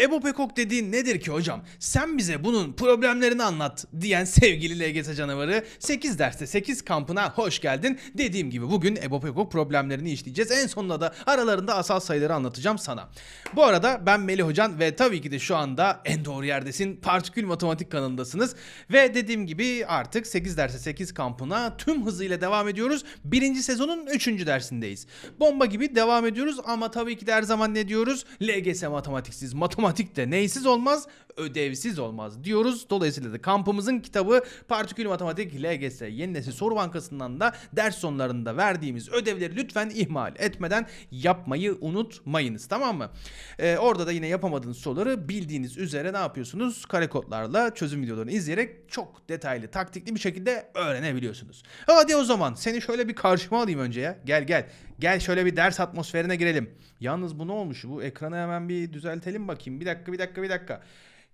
Ebo Pekok dediğin nedir ki hocam? Sen bize bunun problemlerini anlat diyen sevgili LGS canavarı 8 derste 8 kampına hoş geldin. Dediğim gibi bugün Ebo Pekok problemlerini işleyeceğiz. En sonunda da aralarında asal sayıları anlatacağım sana. Bu arada ben Melih Hocan ve tabii ki de şu anda en doğru yerdesin. Partikül Matematik kanalındasınız. Ve dediğim gibi artık 8 derste 8 kampına tüm hızıyla devam ediyoruz. Birinci sezonun 3. dersindeyiz. Bomba gibi devam ediyoruz ama tabii ki de her zaman ne diyoruz? LGS matematiksiz, matematik de neysiz olmaz, ödevsiz olmaz diyoruz. Dolayısıyla da kampımızın kitabı Partikül Matematik LGS Yeni Nesil Soru Bankası'ndan da ders sonlarında verdiğimiz ödevleri lütfen ihmal etmeden yapmayı unutmayınız tamam mı? Ee, orada da yine yapamadığınız soruları bildiğiniz üzere ne yapıyorsunuz? Kare kodlarla çözüm videolarını izleyerek çok detaylı, taktikli bir şekilde öğrenebiliyorsunuz. Hadi o zaman seni şöyle bir karşıma alayım önce ya. Gel gel. Gel şöyle bir ders atmosferine girelim. Yalnız bu ne olmuş? Bu ekranı hemen bir düzeltelim bakayım. Bir dakika bir dakika bir dakika.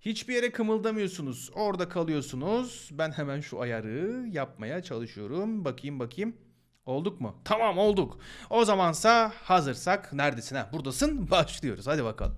Hiçbir yere kımıldamıyorsunuz. Orada kalıyorsunuz. Ben hemen şu ayarı yapmaya çalışıyorum. Bakayım bakayım. Olduk mu? Tamam olduk. O zamansa hazırsak neredesin ha? Buradasın. Başlıyoruz. Hadi bakalım.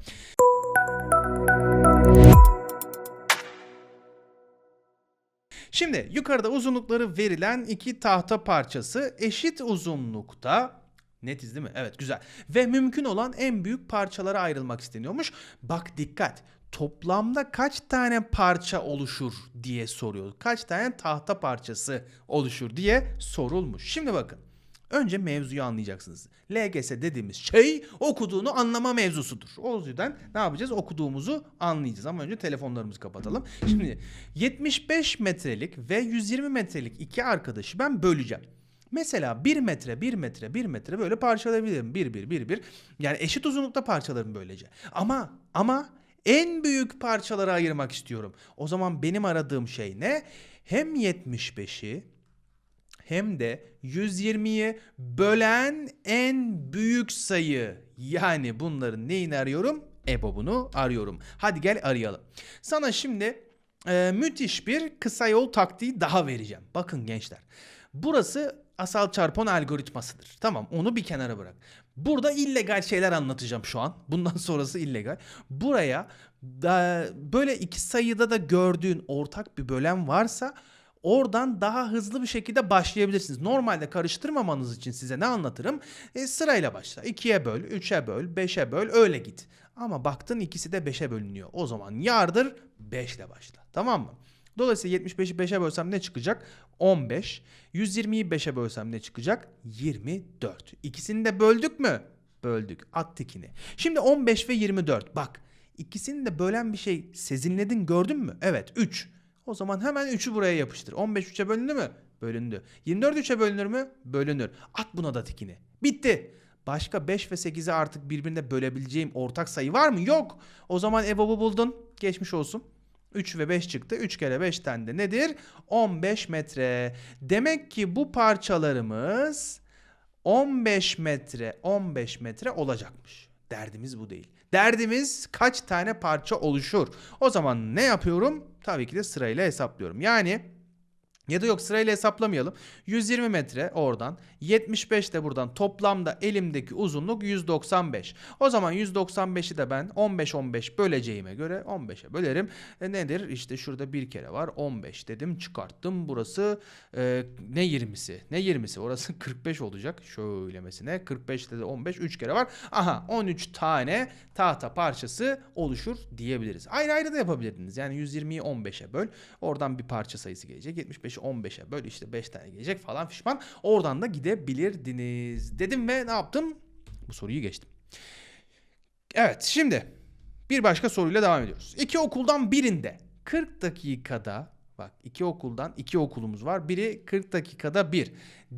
Şimdi yukarıda uzunlukları verilen iki tahta parçası eşit uzunlukta Netiz değil mi? Evet güzel. Ve mümkün olan en büyük parçalara ayrılmak isteniyormuş. Bak dikkat. Toplamda kaç tane parça oluşur diye soruyor. Kaç tane tahta parçası oluşur diye sorulmuş. Şimdi bakın. Önce mevzuyu anlayacaksınız. LGS dediğimiz şey okuduğunu anlama mevzusudur. O yüzden ne yapacağız? Okuduğumuzu anlayacağız. Ama önce telefonlarımızı kapatalım. Şimdi 75 metrelik ve 120 metrelik iki arkadaşı ben böleceğim. Mesela 1 metre, 1 metre, 1 metre böyle parçalayabilirim. 1, 1, 1, 1. Yani eşit uzunlukta parçalarım böylece. Ama, ama en büyük parçalara ayırmak istiyorum. O zaman benim aradığım şey ne? Hem 75'i hem de 120'yi bölen en büyük sayı. Yani bunların neyini arıyorum? EBOB'unu arıyorum. Hadi gel arayalım. Sana şimdi e, müthiş bir kısa yol taktiği daha vereceğim. Bakın gençler. Burası asal çarpan algoritmasıdır. Tamam onu bir kenara bırak. Burada illegal şeyler anlatacağım şu an. Bundan sonrası illegal. Buraya da böyle iki sayıda da gördüğün ortak bir bölen varsa oradan daha hızlı bir şekilde başlayabilirsiniz. Normalde karıştırmamanız için size ne anlatırım? E, sırayla başla. 2'ye böl, 3'e böl, 5'e böl öyle git. Ama baktın ikisi de 5'e bölünüyor. O zaman yardır 5 ile başla. Tamam mı? Dolayısıyla 75'i 5'e bölsem ne çıkacak? 15. 120'yi 5'e bölsem ne çıkacak? 24. İkisini de böldük mü? Böldük. At tikini. Şimdi 15 ve 24. Bak ikisini de bölen bir şey sezinledin gördün mü? Evet 3. O zaman hemen 3'ü buraya yapıştır. 15 3'e bölündü mü? Bölündü. 24 3'e bölünür mü? Bölünür. At buna da tikini. Bitti. Başka 5 ve 8'i artık birbirine bölebileceğim ortak sayı var mı? Yok. O zaman EBOB'u buldun. Geçmiş olsun. 3 ve 5 çıktı. 3 kere 5'ten de nedir? 15 metre. Demek ki bu parçalarımız 15 metre 15 metre olacakmış. Derdimiz bu değil. Derdimiz kaç tane parça oluşur. O zaman ne yapıyorum? Tabii ki de sırayla hesaplıyorum. Yani ya da yok sırayla hesaplamayalım. 120 metre oradan. 75 de buradan. Toplamda elimdeki uzunluk 195. O zaman 195'i de ben 15-15 böleceğime göre 15'e bölerim. E nedir? İşte şurada bir kere var. 15 dedim çıkarttım. Burası e, ne 20'si? Ne 20'si? Orası 45 olacak. Şöylemesine. 45'te de 15. 3 kere var. Aha 13 tane tahta parçası oluşur diyebiliriz. Ayrı ayrı da yapabilirdiniz. Yani 120'yi 15'e böl. Oradan bir parça sayısı gelecek. 75'i 15'e böl işte 5 tane gelecek falan fişman. Oradan da gidebilirdiniz. Dedim ve ne yaptım? Bu soruyu geçtim. Evet şimdi bir başka soruyla devam ediyoruz. İki okuldan birinde 40 dakikada bak iki okuldan iki okulumuz var. Biri 40 dakikada bir.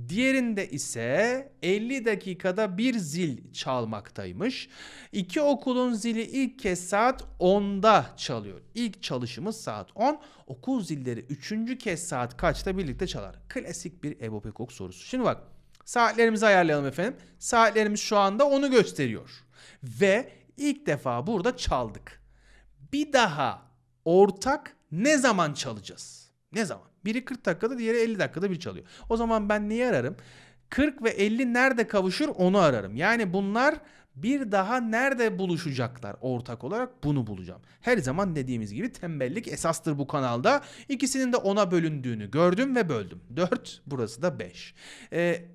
Diğerinde ise 50 dakikada bir zil çalmaktaymış. İki okulun zili ilk kez saat 10'da çalıyor. İlk çalışımız saat 10. Okul zilleri üçüncü kez saat kaçta birlikte çalar? Klasik bir Ebo Pekok sorusu. Şimdi bak saatlerimizi ayarlayalım efendim. Saatlerimiz şu anda onu gösteriyor. Ve ilk defa burada çaldık. Bir daha ortak ne zaman çalacağız? Ne zaman? Biri 40 dakikada diğeri 50 dakikada bir çalıyor. O zaman ben neyi ararım? 40 ve 50 nerede kavuşur onu ararım. Yani bunlar bir daha nerede buluşacaklar ortak olarak bunu bulacağım. Her zaman dediğimiz gibi tembellik esastır bu kanalda. İkisinin de 10'a bölündüğünü gördüm ve böldüm. 4 burası da 5. Ee,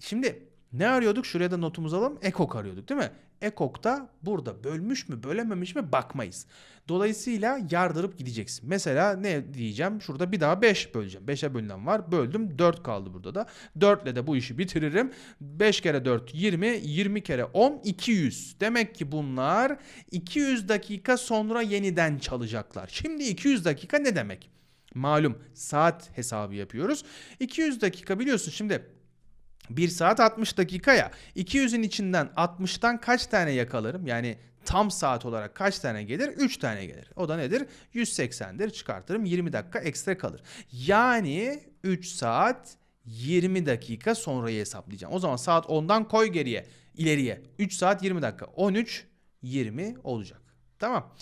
şimdi ne arıyorduk? Şuraya da notumuzu alalım. Ekok arıyorduk değil mi? Ekok'ta burada bölmüş mü bölememiş mi bakmayız. Dolayısıyla yardırıp gideceksin. Mesela ne diyeceğim? Şurada bir daha 5 böleceğim. 5'e bölünen var. Böldüm. 4 kaldı burada da. 4 ile de bu işi bitiririm. 5 kere 4 20. 20 kere 10 200. Demek ki bunlar 200 dakika sonra yeniden çalacaklar. Şimdi 200 dakika ne demek? Malum saat hesabı yapıyoruz. 200 dakika biliyorsun şimdi 1 saat 60 dakika ya. 200'ün içinden 60'tan kaç tane yakalarım? Yani tam saat olarak kaç tane gelir? 3 tane gelir. O da nedir? 180'dir. Çıkartırım. 20 dakika ekstra kalır. Yani 3 saat 20 dakika sonrayı hesaplayacağım. O zaman saat 10'dan koy geriye, ileriye. 3 saat 20 dakika. 13 20 olacak. Tamam.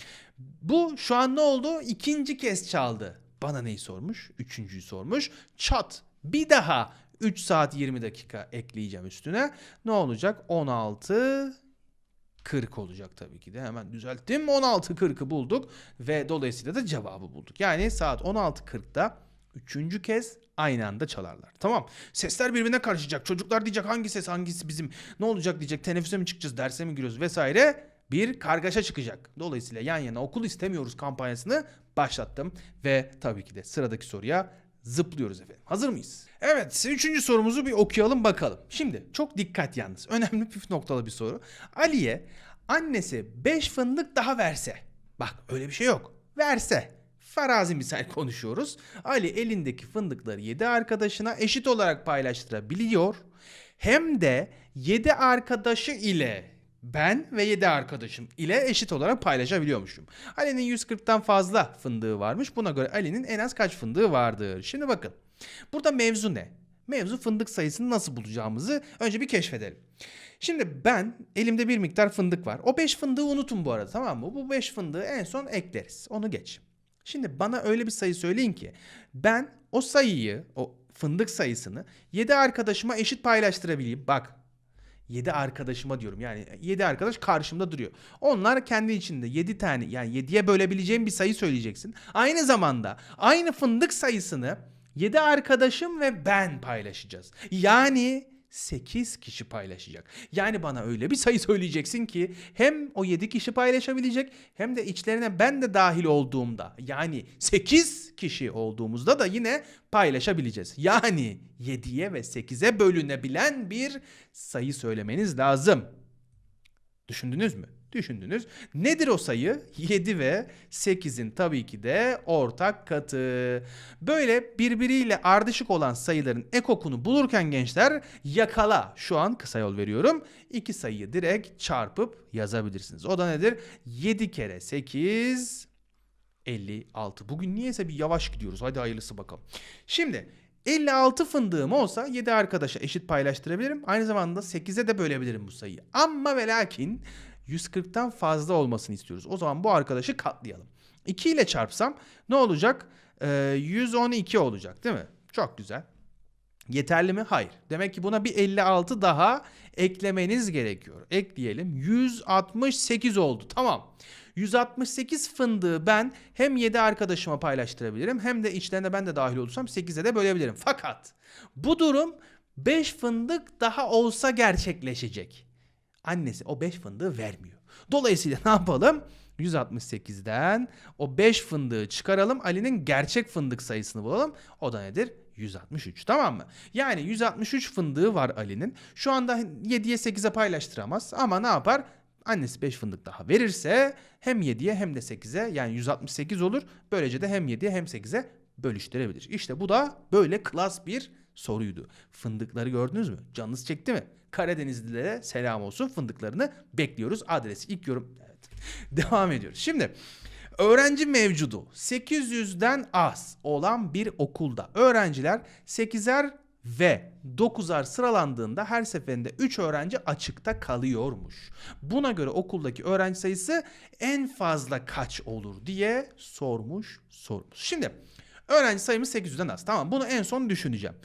Bu şu an ne oldu? İkinci kez çaldı. Bana neyi sormuş? Üçüncüyü sormuş. Çat. Bir daha 3 saat 20 dakika ekleyeceğim üstüne. Ne olacak? 16 40 olacak tabii ki de. Hemen düzelttim. 16.40'ı bulduk ve dolayısıyla da cevabı bulduk. Yani saat 16.40'da üçüncü kez aynı anda çalarlar. Tamam. Sesler birbirine karışacak. Çocuklar diyecek hangi ses hangisi bizim ne olacak diyecek. Teneffüse mi çıkacağız, derse mi giriyoruz vesaire. Bir kargaşa çıkacak. Dolayısıyla yan yana okul istemiyoruz kampanyasını başlattım. Ve tabii ki de sıradaki soruya zıplıyoruz efendim. Hazır mıyız? Evet, üçüncü sorumuzu bir okuyalım bakalım. Şimdi çok dikkat yalnız. Önemli püf noktalı bir soru. Ali'ye annesi 5 fındık daha verse. Bak öyle bir şey yok. Verse. Farazi misal konuşuyoruz. Ali elindeki fındıkları 7 arkadaşına eşit olarak paylaştırabiliyor. Hem de 7 arkadaşı ile ben ve 7 arkadaşım ile eşit olarak paylaşabiliyormuşum. Ali'nin 140'tan fazla fındığı varmış. Buna göre Ali'nin en az kaç fındığı vardır? Şimdi bakın. Burada mevzu ne? Mevzu fındık sayısını nasıl bulacağımızı önce bir keşfedelim. Şimdi ben elimde bir miktar fındık var. O 5 fındığı unutun bu arada tamam mı? Bu 5 fındığı en son ekleriz. Onu geç. Şimdi bana öyle bir sayı söyleyin ki ben o sayıyı, o fındık sayısını 7 arkadaşıma eşit paylaştırabileyim. Bak 7 arkadaşıma diyorum. Yani 7 arkadaş karşımda duruyor. Onlar kendi içinde 7 tane yani 7'ye bölebileceğim bir sayı söyleyeceksin. Aynı zamanda aynı fındık sayısını 7 arkadaşım ve ben paylaşacağız. Yani 8 kişi paylaşacak. Yani bana öyle bir sayı söyleyeceksin ki hem o 7 kişi paylaşabilecek hem de içlerine ben de dahil olduğumda yani 8 kişi olduğumuzda da yine paylaşabileceğiz. Yani 7'ye ve 8'e bölünebilen bir sayı söylemeniz lazım. Düşündünüz mü? Düşündünüz. Nedir o sayı? 7 ve 8'in tabii ki de ortak katı. Böyle birbiriyle ardışık olan sayıların ekokunu bulurken gençler yakala. Şu an kısa yol veriyorum. İki sayıyı direkt çarpıp yazabilirsiniz. O da nedir? 7 kere 8 56. Bugün niyeyse bir yavaş gidiyoruz. Hadi hayırlısı bakalım. Şimdi 56 fındığım olsa 7 arkadaşa eşit paylaştırabilirim. Aynı zamanda 8'e de bölebilirim bu sayıyı. Ama ve lakin 140'tan fazla olmasını istiyoruz. O zaman bu arkadaşı katlayalım. 2 ile çarpsam ne olacak? Ee, 112 olacak değil mi? Çok güzel. Yeterli mi? Hayır. Demek ki buna bir 56 daha eklemeniz gerekiyor. Ekleyelim. 168 oldu. Tamam. 168 fındığı ben hem 7 arkadaşıma paylaştırabilirim hem de içlerine ben de dahil olursam 8'e de bölebilirim. Fakat bu durum 5 fındık daha olsa gerçekleşecek. Annesi o 5 fındığı vermiyor. Dolayısıyla ne yapalım? 168'den o 5 fındığı çıkaralım. Ali'nin gerçek fındık sayısını bulalım. O da nedir? 163 tamam mı? Yani 163 fındığı var Ali'nin. Şu anda 7'ye 8'e paylaştıramaz ama ne yapar? Annesi 5 fındık daha verirse hem 7'ye hem de 8'e yani 168 olur. Böylece de hem 7'ye hem 8'e bölüştürebilir. İşte bu da böyle klas bir soruydu. Fındıkları gördünüz mü? Canınız çekti mi? Karadenizlilere selam olsun. Fındıklarını bekliyoruz. Adresi ilk yorum. Evet. Devam ediyoruz. Şimdi öğrenci mevcudu 800'den az olan bir okulda öğrenciler 8'er ve 9'ar sıralandığında her seferinde 3 öğrenci açıkta kalıyormuş. Buna göre okuldaki öğrenci sayısı en fazla kaç olur diye sormuş sormuş. Şimdi öğrenci sayımız 800'den az. Tamam bunu en son düşüneceğim.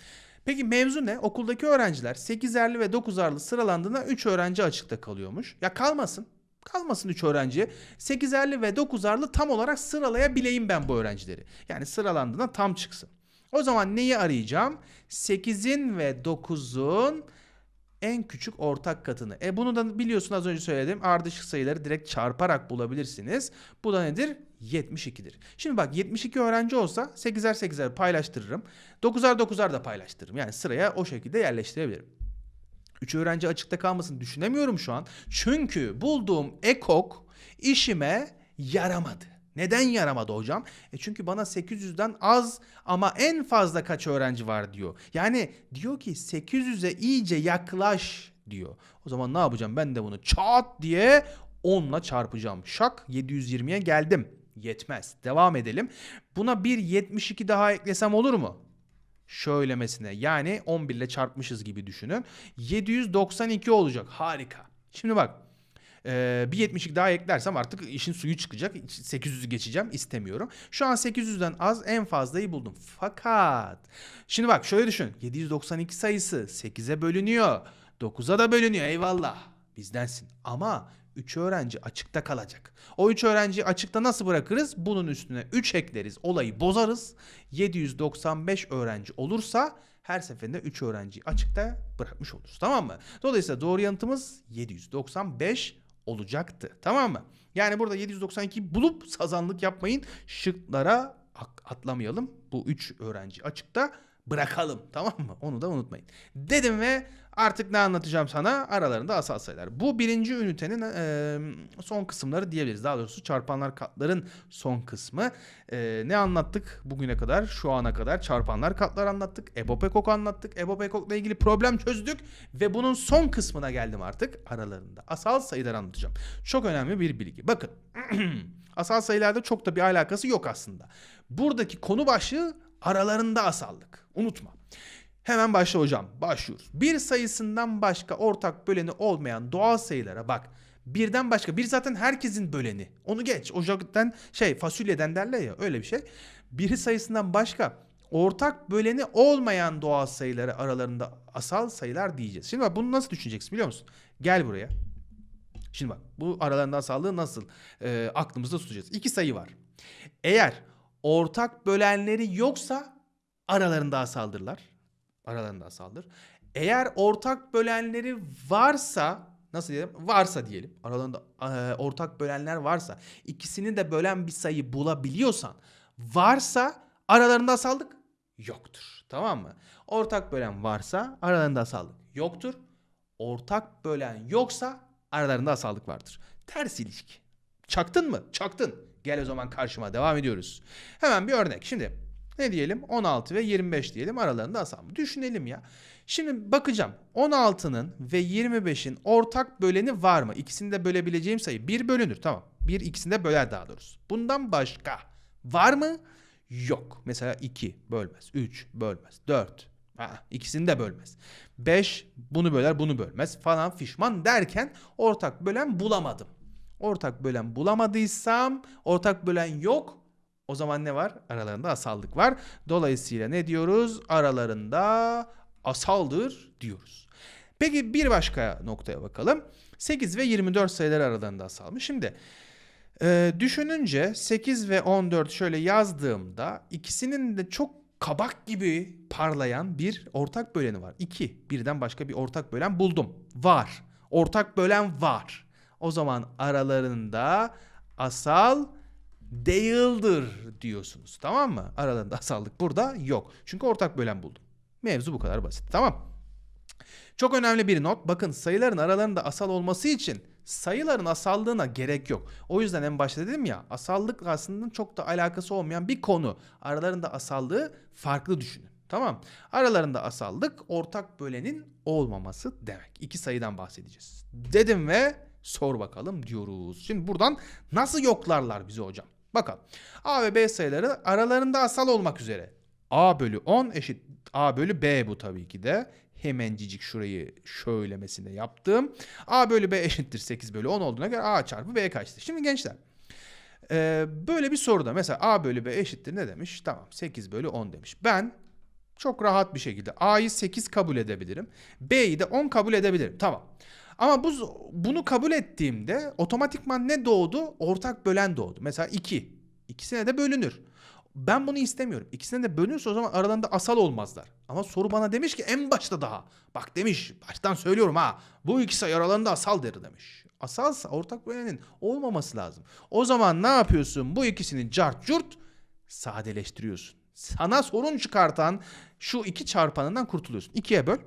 Peki mevzu ne? Okuldaki öğrenciler 8'erli ve 9'arlı sıralandığında 3 öğrenci açıkta kalıyormuş. Ya kalmasın. Kalmasın 3 öğrenci. 8'erli ve 9'arlı tam olarak sıralayabileyim ben bu öğrencileri. Yani sıralandığında tam çıksın. O zaman neyi arayacağım? 8'in ve 9'un en küçük ortak katını. E bunu da biliyorsun az önce söyledim. Ardışık sayıları direkt çarparak bulabilirsiniz. Bu da nedir? 72'dir. Şimdi bak 72 öğrenci olsa 8'er 8'er paylaştırırım. 9'ar 9'ar da paylaştırırım. Yani sıraya o şekilde yerleştirebilirim. 3 öğrenci açıkta kalmasını düşünemiyorum şu an. Çünkü bulduğum ekok işime yaramadı. Neden yaramadı hocam? E çünkü bana 800'den az ama en fazla kaç öğrenci var diyor. Yani diyor ki 800'e iyice yaklaş diyor. O zaman ne yapacağım? Ben de bunu çat diye 10'la çarpacağım. Şak 720'ye geldim. Yetmez. Devam edelim. Buna bir 72 daha eklesem olur mu? Şöylemesine yani 11 ile çarpmışız gibi düşünün. 792 olacak. Harika. Şimdi bak ee, bir 72 daha eklersem artık işin suyu çıkacak. 800'ü geçeceğim istemiyorum. Şu an 800'den az en fazlayı buldum. Fakat şimdi bak şöyle düşün. 792 sayısı 8'e bölünüyor. 9'a da bölünüyor eyvallah. Bizdensin. Ama 3 öğrenci açıkta kalacak. O 3 öğrenci açıkta nasıl bırakırız? Bunun üstüne 3 ekleriz. Olayı bozarız. 795 öğrenci olursa her seferinde 3 öğrenciyi açıkta bırakmış oluruz. Tamam mı? Dolayısıyla doğru yanıtımız 795 olacaktı. Tamam mı? Yani burada 792 bulup sazanlık yapmayın. Şıklara atlamayalım. Bu 3 öğrenci açıkta bırakalım. Tamam mı? Onu da unutmayın. Dedim ve artık ne anlatacağım sana? Aralarında asal sayılar. Bu birinci ünitenin e, son kısımları diyebiliriz. Daha doğrusu çarpanlar katların son kısmı. E, ne anlattık bugüne kadar? Şu ana kadar çarpanlar katlar anlattık. EBOB ekok anlattık. EBOB ekokla ilgili problem çözdük. Ve bunun son kısmına geldim artık. Aralarında asal sayılar anlatacağım. Çok önemli bir bilgi. Bakın. asal sayılarda çok da bir alakası yok aslında. Buradaki konu başlığı aralarında asallık. Unutma. Hemen başla hocam. Başlıyoruz. Bir sayısından başka ortak böleni olmayan doğal sayılara bak. Birden başka. Bir zaten herkesin böleni. Onu geç. Ocaktan şey fasulyeden derler ya öyle bir şey. Biri sayısından başka ortak böleni olmayan doğal sayıları aralarında asal sayılar diyeceğiz. Şimdi bak bunu nasıl düşüneceksin biliyor musun? Gel buraya. Şimdi bak bu aralarında asallığı nasıl e, aklımızda tutacağız. İki sayı var. Eğer ortak bölenleri yoksa aralarında asaldırlar. Aralarında asaldır. Eğer ortak bölenleri varsa nasıl diyelim? Varsa diyelim. Aralarında e, ortak bölenler varsa ikisini de bölen bir sayı bulabiliyorsan varsa aralarında asallık yoktur. Tamam mı? Ortak bölen varsa aralarında asallık yoktur. Ortak bölen yoksa aralarında asallık vardır. Ters ilişki. Çaktın mı? Çaktın. Gel o zaman karşıma devam ediyoruz. Hemen bir örnek. Şimdi ne diyelim? 16 ve 25 diyelim aralarında asal. Düşünelim ya. Şimdi bakacağım. 16'nın ve 25'in ortak böleni var mı? İkisini de bölebileceğim sayı 1 bölünür. Tamam. 1 ikisini de böler daha doğrusu. Bundan başka var mı? Yok. Mesela 2 bölmez. 3 bölmez. 4 Ha, ikisini de bölmez. 5 bunu böler bunu bölmez falan fişman derken ortak bölen bulamadım. Ortak bölen bulamadıysam ortak bölen yok o zaman ne var? Aralarında asallık var. Dolayısıyla ne diyoruz? Aralarında asaldır diyoruz. Peki bir başka noktaya bakalım. 8 ve 24 sayıları aralarında asalmış. Şimdi e, düşününce 8 ve 14 şöyle yazdığımda ikisinin de çok kabak gibi parlayan bir ortak böleni var. 2. Birden başka bir ortak bölen buldum. Var. Ortak bölen var. O zaman aralarında asal değildir diyorsunuz. Tamam mı? Aralarında asallık burada yok. Çünkü ortak bölen buldum. Mevzu bu kadar basit. Tamam. Çok önemli bir not. Bakın sayıların aralarında asal olması için sayıların asallığına gerek yok. O yüzden en başta dedim ya asallık aslında çok da alakası olmayan bir konu. Aralarında asallığı farklı düşünün. Tamam. Aralarında asallık ortak bölenin olmaması demek. İki sayıdan bahsedeceğiz. Dedim ve sor bakalım diyoruz. Şimdi buradan nasıl yoklarlar bizi hocam? Bakalım. A ve B sayıları aralarında asal olmak üzere. A bölü 10 eşit A bölü B bu tabii ki de. Hemencicik şurayı şöylemesine yaptım. A bölü B eşittir 8 bölü 10 olduğuna göre A çarpı B kaçtır? Şimdi gençler e, böyle bir soruda mesela A bölü B eşittir ne demiş? Tamam 8 bölü 10 demiş. Ben Çok rahat bir şekilde A'yı 8 kabul edebilirim. B'yi de 10 kabul edebilirim. Tamam. Ama bu, bunu kabul ettiğimde otomatikman ne doğdu? Ortak bölen doğdu. Mesela 2. İkisine de bölünür. Ben bunu istemiyorum. İkisine de bölünürse o zaman aralarında asal olmazlar. Ama soru bana demiş ki en başta daha. Bak demiş baştan söylüyorum ha. Bu iki sayı aralarında asaldır demiş. Asalsa ortak bölenin olmaması lazım. O zaman ne yapıyorsun? Bu ikisini cart curt sadeleştiriyorsun. Sana sorun çıkartan şu iki çarpanından kurtuluyorsun. İkiye böl.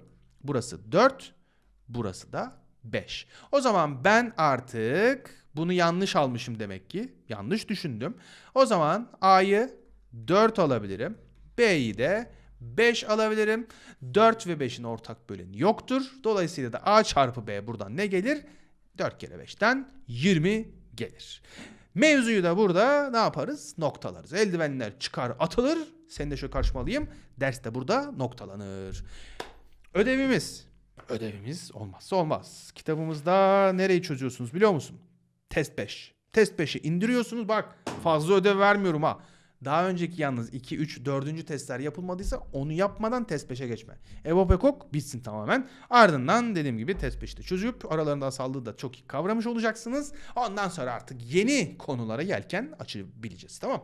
Burası 4. Burası da 5. O zaman ben artık bunu yanlış almışım demek ki. Yanlış düşündüm. O zaman A'yı 4 alabilirim. B'yi de 5 alabilirim. 4 ve 5'in ortak böleni yoktur. Dolayısıyla da A çarpı B buradan ne gelir? 4 kere 5'ten 20 gelir. Mevzuyu da burada ne yaparız? Noktalarız. Eldivenler çıkar atılır. Seni de şöyle karşıma alayım. Ders de burada noktalanır. Ödevimiz. Ödevimiz olmazsa olmaz. Kitabımızda nereyi çözüyorsunuz biliyor musun? Test 5. Test 5'i indiriyorsunuz. Bak fazla ödev vermiyorum ha. Daha önceki yalnız 2, 3, 4. testler yapılmadıysa onu yapmadan test 5'e geçme. Evo Pekok bitsin tamamen. Ardından dediğim gibi test 5'te çözüp aralarında asallığı da çok iyi kavramış olacaksınız. Ondan sonra artık yeni konulara yelken açabileceğiz tamam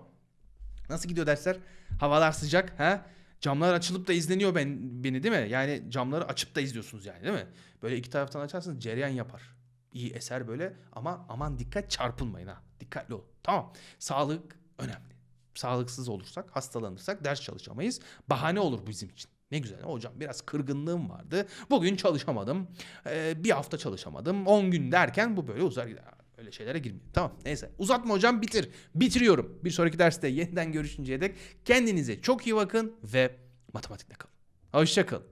Nasıl gidiyor dersler? Havalar sıcak ha? Camlar açılıp da izleniyor ben beni değil mi? Yani camları açıp da izliyorsunuz yani değil mi? Böyle iki taraftan açarsanız cereyan yapar. İyi eser böyle ama aman dikkat çarpılmayın ha. Dikkatli olun. Tamam. Sağlık önemli. Sağlıksız olursak, hastalanırsak ders çalışamayız. Bahane olur bizim için. Ne güzel hocam biraz kırgınlığım vardı. Bugün çalışamadım. Ee, bir hafta çalışamadım. 10 gün derken bu böyle uzar gider. Öyle şeylere girmeyin. Tamam neyse uzatma hocam bitir. Bitiriyorum. Bir sonraki derste yeniden görüşünceye dek kendinize çok iyi bakın ve matematikle kalın. Hoşçakalın.